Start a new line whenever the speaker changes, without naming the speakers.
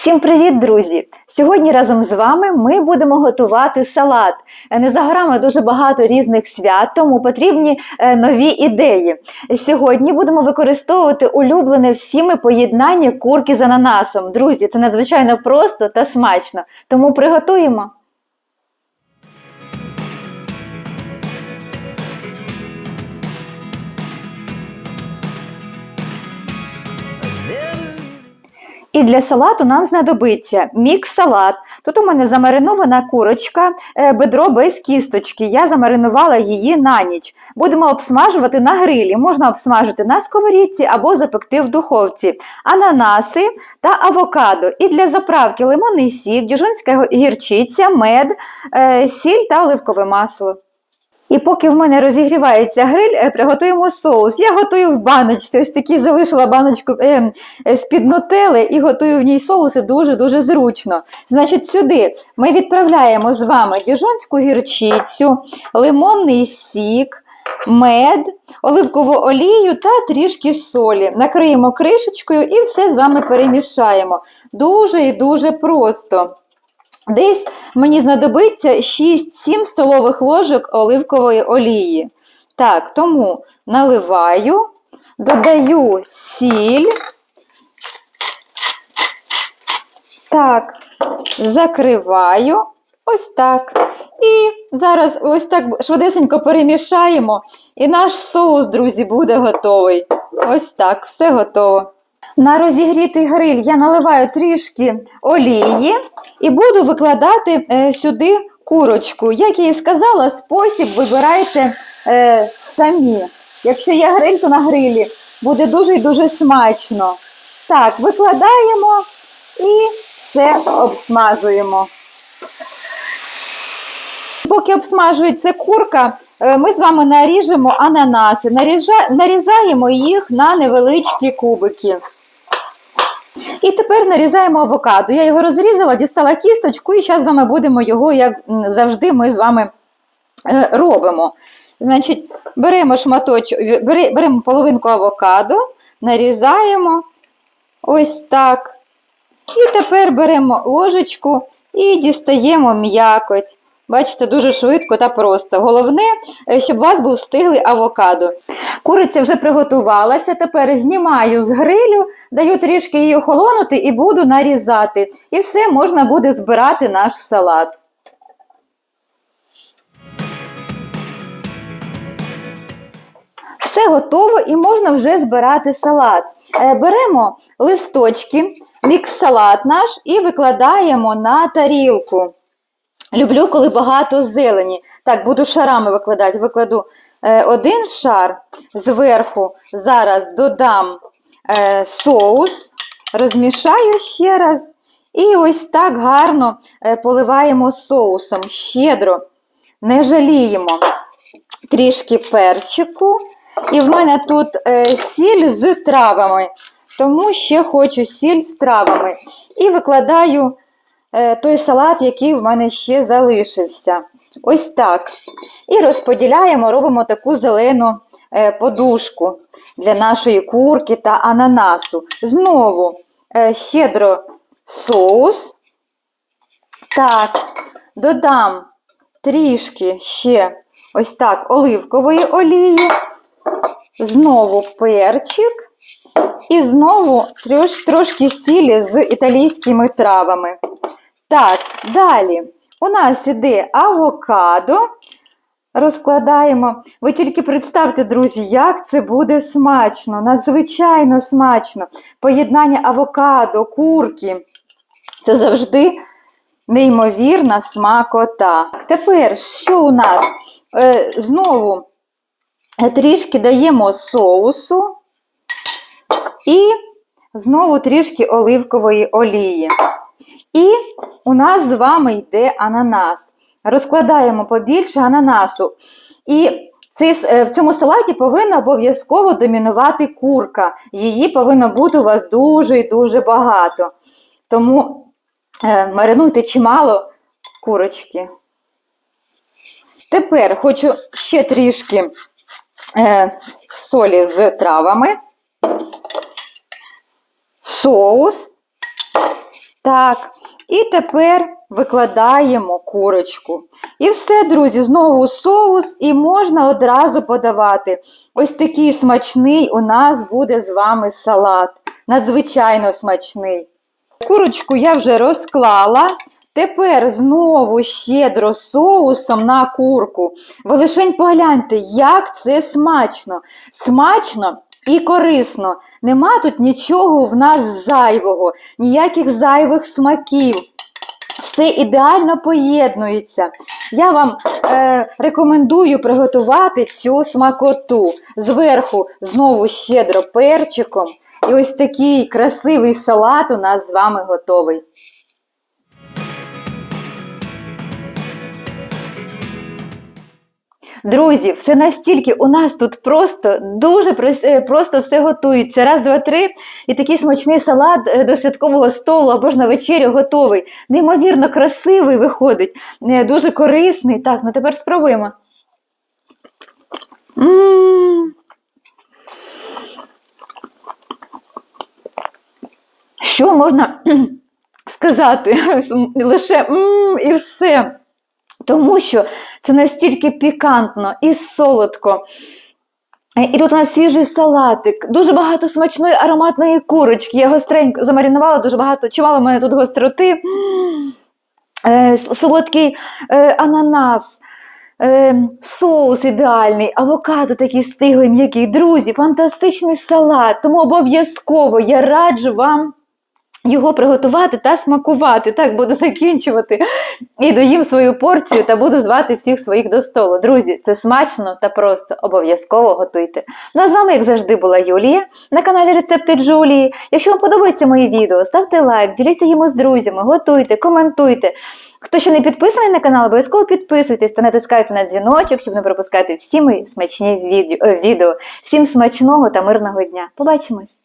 Всім привіт, друзі! Сьогодні разом з вами ми будемо готувати салат. Е, Не за горами дуже багато різних свят, тому потрібні е, нові ідеї. Сьогодні будемо використовувати улюблене всіми поєднання курки з ананасом. Друзі, це надзвичайно просто та смачно. Тому приготуємо. І для салату нам знадобиться мікс-салат. Тут у мене замаринована курочка, е, бедро без кісточки. Я замаринувала її на ніч. Будемо обсмажувати на грилі. Можна обсмажити на сковорідці або запекти в духовці. Ананаси та авокадо. І для заправки лимонний сік, дюжинська гірчиця, мед, е, сіль та оливкове масло. І поки в мене розігрівається гриль, е, приготуємо соус. Я готую в баночці. Ось такі залишила баночку е, е, з-під нутели і готую в ній соуси дуже-дуже зручно. Значить, сюди ми відправляємо з вами діжонську гірчицю, лимонний сік, мед, оливкову олію та трішки солі. Накриємо кришечкою і все з вами перемішаємо. Дуже і дуже просто. Десь мені знадобиться 6-7 столових ложок оливкової олії. Так, тому наливаю, додаю сіль. Так, закриваю. Ось так. І зараз ось так швидесенько перемішаємо. І наш соус, друзі, буде готовий. Ось так, все готово. На розігрітий гриль я наливаю трішки олії і буду викладати е, сюди курочку. Як я і сказала, спосіб вибирайте е, самі. Якщо є гриль, то на грилі буде дуже і дуже смачно. Так, викладаємо і все обсмажуємо. Поки обсмажується курка, е, ми з вами наріжемо ананаси, нарізаємо їх на невеличкі кубики. І тепер нарізаємо авокадо. Я його розрізала, дістала кісточку, і зараз з вами будемо його, як завжди, ми з вами е, робимо. Значить, беремо шматочок, беремо половинку авокадо, нарізаємо ось так. І тепер беремо ложечку і дістаємо м'якоть. Бачите, дуже швидко та просто. Головне, е, щоб у вас був стиглий авокадо. Куриця вже приготувалася, тепер знімаю з грилю, даю трішки її охолонути і буду нарізати. І все, можна буде збирати наш салат. Все готово і можна вже збирати салат. Е, Беремо листочки, мікс-салат наш і викладаємо на тарілку. Люблю, коли багато зелені. Так, буду шарами викладати. Викладу е, один шар зверху. Зараз додам е, соус, розмішаю ще раз. І ось так гарно е, поливаємо соусом. Щедро, не жаліємо. Трішки перчику. І в мене тут сіль з травами, тому ще хочу сіль з травами. І викладаю той салат, який в мене ще залишився. Ось так. І розподіляємо, робимо таку зелену е, подушку для нашої курки та ананасу. Знову е, щедро соус. Так, додам трішки ще ось так оливкової олії. Знову перчик. І знову трош, трошки сілі з італійськими травами. Так, далі у нас іде авокадо. Розкладаємо. Ви тільки представте, друзі, як це буде смачно, надзвичайно смачно. Поєднання авокадо, курки. Це завжди неймовірна смакота. Тепер, що у нас? Е, знову трішки даємо соусу і знову трішки оливкової олії. І у нас з вами йде ананас. Розкладаємо побільше ананасу. І е, в цьому салаті повинна обов'язково домінувати курка. Її повинно бути у вас дуже і дуже багато. Тому е, маринуйте чимало курочки. Тепер хочу ще трішки е, солі з травами, соус Так, і тепер викладаємо курочку. І все, друзі, знову соус, і можна одразу подавати. Ось такий смачний у нас буде з вами салат. Надзвичайно смачний. Курочку я вже розклала. Тепер знову щедро соусом на курку. Ви лишень погляньте, як це смачно. Смачно і корисно. Нема тут нічого в нас зайвого, ніяких зайвих смаків. Все ідеально поєднується. Я вам е, рекомендую приготувати цю смакоту. Зверху знову щедро перчиком. І ось такий красивий салат у нас з вами готовий. Друзі, все настільки у нас тут просто дуже е, просто все готується. Раз, два, три, і такий смачний салат е, до святкового столу або ж на вечерю готовий. Неймовірно красивий виходить, е, дуже корисний. Так, ну тепер спробуємо. М. Що можна сказати? Лише м і все. Тому що це настільки пікантно і солодко. Е, І тут у нас свіжий салатик, дуже багато смачної ароматної курочки. Я гостренько замаринувала дуже багато, чимало в мене тут гостроти. Е, Солодкий е, ананас, соус ідеальний, авокадо такий стиглий, м'який. Друзі, фантастичний салат. Тому обов'язково я раджу вам його приготувати та смакувати. Так, буду закінчувати і доїм свою порцію та буду звати всіх своїх до столу. Друзі, це смачно та просто обов'язково готуйте. Ну а з вами, як завжди, була Юлія на каналі Рецепти Джулії. Якщо вам подобаються мої відео, ставте лайк, діліться їм з друзями, готуйте, коментуйте. Хто ще не підписаний на канал, обов'язково підписуйтесь та натискайте на дзвіночок, щоб не пропускати всі мої смачні відео. Всім смачного та мирного дня. Побачимось!